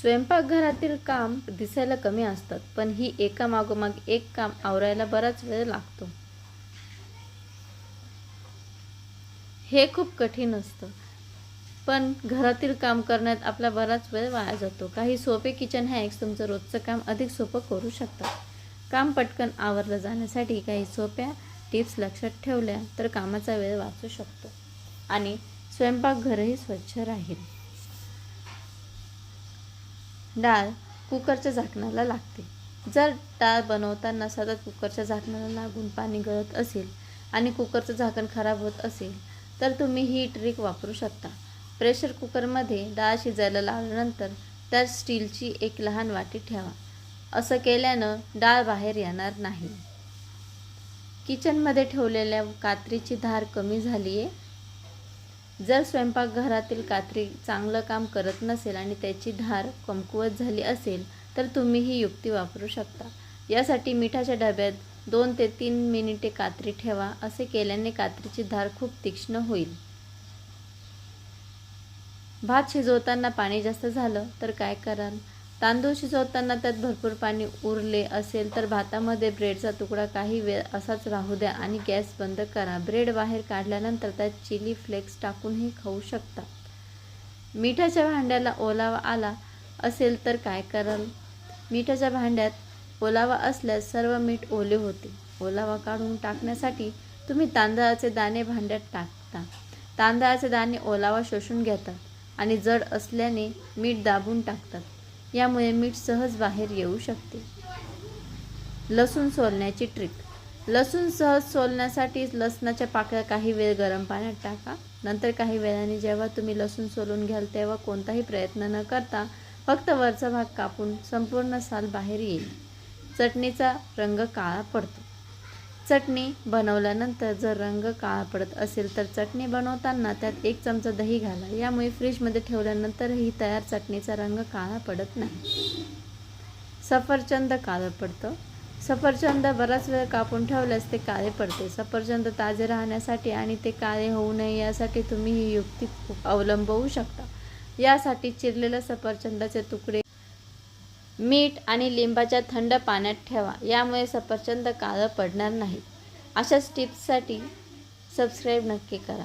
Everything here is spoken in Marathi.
स्वयंपाकघरातील काम दिसायला कमी असतात पण ही एका मागोमाग एक काम आवरायला बराच वेळ लागतो. हे खूप कठीण असतं पण घरातील काम करण्यात आपला बराच वेळ वाया जातो. काही सोपे किचन हॅक्स तुमचं रोजचं काम अधिक सोपं करू शकतात. काम पटकन आवरलं जाण्यासाठी काही सोप्या टिप्स लक्षात ठेवल्या तर कामाचा वेळ वाचू शकतो. आणि स्वयंपाकघरही स्वच्छ राहील. डाळ कुकरच्या झाकणाला लागते. जर डाळ बनवताना सतत कुकरच्या झाकणाला लागून पाणी गळत असेल आणि कुकरचं झाकण खराब होत असेल तर तुम्ही ही ट्रिक वापरू शकता. प्रेशर कुकरमध्ये डाळ शिजायला लावल्यानंतर त्यात स्टीलची एक लहान वाटी ठेवा. असं केल्यानं डाळ बाहेर येणार नाही. किचनमध्ये ठेवलेल्या कात्रीची धार कमी झाली आहे जर स्वयंपाकघरातील कात्री चांगलं काम करत नसेल आणि त्याची धार कमकुवत झाली असेल तर तुम्ही ही युक्ती वापरू शकता. यासाठी मिठाच्या डब्यात दोन ते तीन मिनिटे कात्री ठेवा असे केल्याने कात्रीची धार खूप तीक्ष्ण होईल. भात शिजवताना पाणी जास्त झालं तर काय कराल? तांदूळ शिजवताना त्यात भरपूर पाणी उरले असेल तर भातामध्ये ब्रेडचा तुकडा काही वेळ असाच राहू द्या आणि गॅस बंद करा. ब्रेड बाहेर काढल्यानंतर त्यात चिली फ्लेक्स टाकूनही खाऊ शकता. मिठाच्या भांड्याला ओलावा आला असेल तर काय कराल? मिठाच्या भांड्यात ओलावा असल्यास सर्व मीठ ओले होते. ओलावा काढून टाकण्यासाठी तुम्ही तांदळाचे दाणे भांड्यात टाकता. तांदळाचे दाणे ओलावा शोषून घेतात आणि जड असल्याने मीठ दाबून टाकतात. यामुळे मीठ सहज बाहेर येऊ शकते. लसूण सोलण्याची ट्रिक लसूण सहज सोलण्यासाठी लसणाच्या पाकळ्या काही वेळ गरम पाण्यात टाका. नंतर काही वेळाने जेव्हा तुम्ही लसूण सोलून घ्याल तेव्हा कोणताही प्रयत्न न करता फक्त वरचा भाग कापून संपूर्ण साल बाहेर येईल. चटणीचा रंग काळा पडतो. चटणी बनवल्यानंतर जर रंग काळा पडत असेल तर चटणी बनवताना त्यात एक चमचा दही घाला. यामुळे फ्रीजमध्ये ठेवल्यानंतरही तयार चटणीचा रंग काळा पडत नाही. सफरचंद काळं पडतं. सफरचंद बराच वेळ कापून ठेवल्यास ते काळे पडते. सफरचंद ताजे राहण्यासाठी आणि ते काळे होऊ नये यासाठी तुम्ही ही युक्ती अवलंबवू शकता. यासाठी चिरलेल्या सफरचंदाचे तुकडे मीठ आणि लिंबाच्या थंड पाण्यात ठेवा. यामुळे सफरचंद काळं पडणार नाही अशाच टिप्ससाठी सबस्क्राईब नक्की करा.